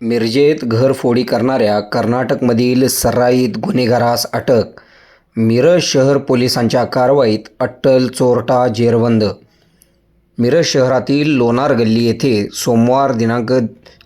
मिरजेत घरफोडी करणाऱ्या कर्नाटकमधील सराईत गुन्हेगारास अटक मिरज शहर पोलिसांच्या कारवाईत अट्टल चोरटा जेरबंद. मिरज शहरातील लोणार गल्ली येथे सोमवार दिनांक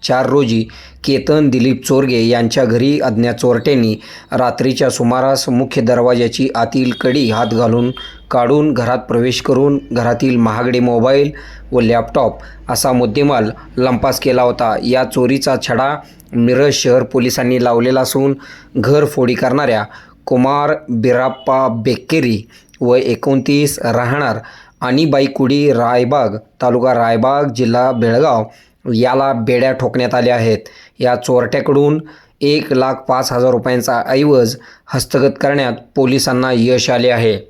चार रोजी केतन दिलीप चोरगे यांच्या घरी अज्ञात चोरट्यांनी रात्रीच्या सुमारास मुख्य दरवाजाची आतील कडी हात घालून काढून घरात प्रवेश करून घरातील महागडे मोबाईल व लॅपटॉप असा मुद्देमाल लंपास केला होता. या चोरीचा छडा मिरज शहर पोलिसांनी लावलेला असून घरफोडी करणाऱ्या कुमार बिराप्पा बेक्केरी व एकोणतीस राहणार आणीबाई कुडी रायबाग तालुका रायबाग जिल्हा बेळगाव याला बेड्या ठोकण्यात आल्या आहेत. या चोरट्याकडून एक लाख पाच हजार रुपयांचा ऐवज हस्तगत करण्यात पोलिसांना यश आले आहे.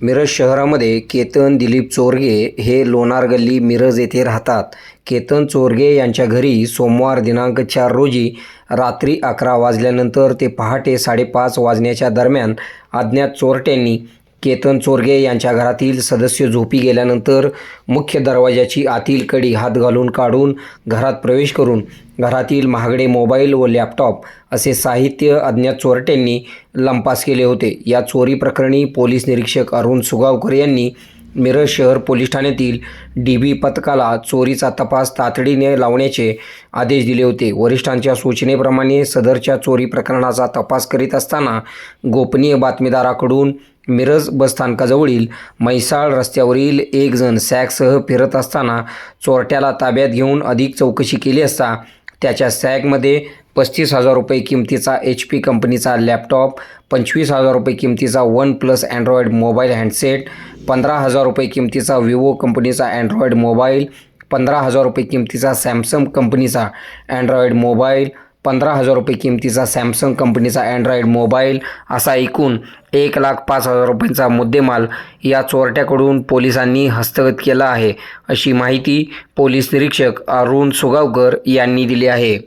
मिरज शहरामध्ये केतन दिलीप चोरगे हे लोणार गल्ली मिरज येथे राहतात. केतन चोरगे यांच्या घरी सोमवार दिनांक चार रोजी रात्री अकरा वाजल्यानंतर ते पहाटे साडेपाच वाजण्याच्या दरम्यान अज्ञात चोरट्यांनी केतन चोरगे यांच्या घरातील सदस्य झोपी गेल्यानंतर मुख्य दरवाजाची आतील कडी हात घालून काढून घरात प्रवेश करून घरातील महागडे मोबाईल व लॅपटॉप असे साहित्य अज्ञात चोरट्यांनी लंपास केले होते. या चोरी प्रकरणी पोलीस निरीक्षक अरुण सुगावकर यांनी मिरज शहर पोलीस ठाण्यातील डी बी पथकाला चोरीचा तपास तातडीने लावण्याचे आदेश दिले होते. वरिष्ठांच्या सूचनेप्रमाणे सदरच्या चोरी प्रकरणाचा तपास करीत असताना गोपनीय बातमीदाराकडून मिरज बसस्थानकाजवळील म्हैसाळ रस्त्यावरील एक जण सॅगसह फिरत असताना चोरट्याला ताब्यात घेऊन अधिक चौकशी केली असता त्याच्या सॅगमध्ये पस्तीस हजार रुपये किमतीचा एच पी कंपनीचा लॅपटॉप पंचवीस हजार रुपये किमतीचा OnePlus Android mobile handset पंधरा हजार रुपये किमतीचा विवो कंपनीचा अँड्रॉइड मोबाईल पंधरा हजार रुपये किमतीचा सॅमसंग कंपनीचा अँड्रॉइड मोबाईल पंधरा हजार रुपये किमतीचा सॅमसंग कंपनीचा अँड्रॉईड मोबाईल असा एकूण एक लाख पाच हजार रुपयांचा मुद्देमाल या चोरट्याकडून पोलिसांनी हस्तगत केला आहे अशी माहिती पोलीस निरीक्षक अरुण सुगावकर यांनी दिली आहे.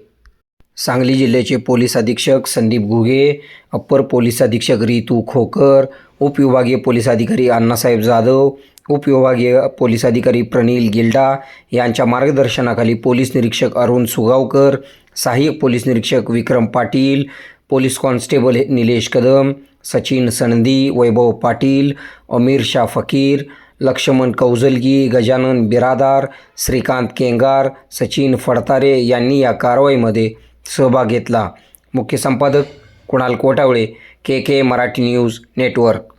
सांगली जिल्ह्याचे पोलीस अधीक्षक संदीप घुगे अप्पर पोलीस अधीक्षक रितू खोकर उपविभागीय पोलीस अधिकारी अण्णासाहेब जाधव उपविभागीय पोलीस अधिकारी प्रनिल गिल्डा यांच्या मार्गदर्शनाखाली पोलीस निरीक्षक अरुण सुगावकर सहाय्यक पोलीस निरीक्षक विक्रम पाटील पोलीस कॉन्स्टेबल निलेश कदम सचिन सणदी वैभव पाटील अमीर शाह फकीर लक्ष्मण कौजलगी गजानन बिरादार श्रीकांत केंगार सचिन फडतारे यांनी या कारवाईमध्ये सहभाग घेतला. मुख्य संपादक Kunal Kotawale K K Marathi news network.